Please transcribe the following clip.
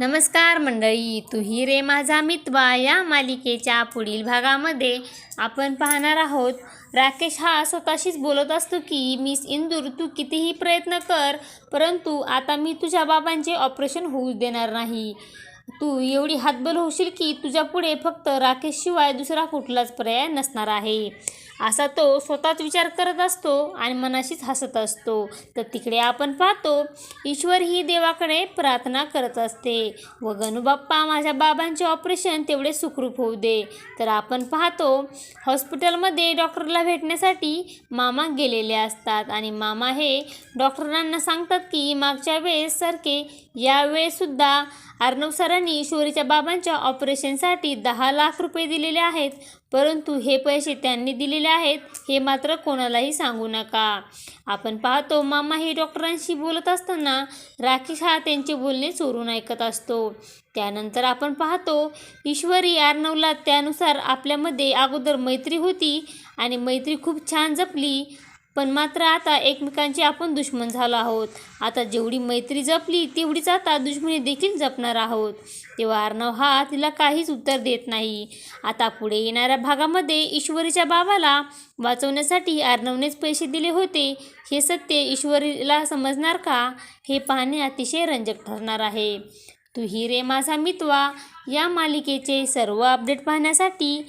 नमस्कार मंडळी तुही रे माझा मितवा या मालिकेच्या पुढील भागामध्ये. आपण पाहणार आहोत राकेश हा स्वतःशीच बोलत असतो की मिस इंदूर तू कितीही प्रयत्न कर परंतु आता मी तुझ्या बाबांचे ऑपरेशन होऊ देणार नाही. तू एवढी हातबल होशील की तुझ्या पुढे फक्त राकेशशिवाय दुसरा कुठलाच पर्याय नसणार आहे. असा तो स्वतःच विचार करत असतो आणि मनाशीच हसत असतो. तर तिकडे आपण पाहतो ईश्वर ही देवाकडे प्रार्थना करत असते. व गणूबाप्पा माझ्या बाबांचे ऑपरेशन तेवढे सुखरूप होऊ दे. तर आपण पाहतो हॉस्पिटलमध्ये डॉक्टरला भेटण्यासाठी मामा गेलेले असतात. आणि मामा हे डॉक्टरांना सांगतात की मागच्या वेळेससारखे यावेळेसुद्धा अर्णव सरांनी ईश्वरीच्या बाबांच्या ऑपरेशनसाठी दहा लाख रुपये दिलेले आहेत. परंतु हे पैसे त्यांनी दिलेले आहेत हे मात्र कोणालाही सांगू नका. आपण पाहतो मामा हे डॉक्टरांशी बोलत असताना राकेश हा त्यांचे बोलणे चोरून ऐकत असतो. त्यानंतर आपण पाहतो ईश्वरी अर्णवला त्यानुसार आपल्यामध्ये अगोदर मैत्री होती आणि मैत्री खूप छान जपली. पण मात्र आता एकमेकांचे आपण दुश्मन झालो आहोत. आता जेवढी मैत्री जपली तेवढीच आता दुश्मनी देखील जपणार आहोत. तेव्हा अर्णव हा तिला काहीच उत्तर देत नाही. आता पुढे येणाऱ्या भागामध्ये ईश्वरीच्या बाबाला वाचवण्यासाठी अर्णवनेच पैसे दिले होते. हे सत्य ईश्वरीला समजणार का? हे पाहणे अतिशय रंजक ठरणार आहे. तू ही रे माझा मितवा या मालिकेचे सर्व अपडेट पाहण्यासाठी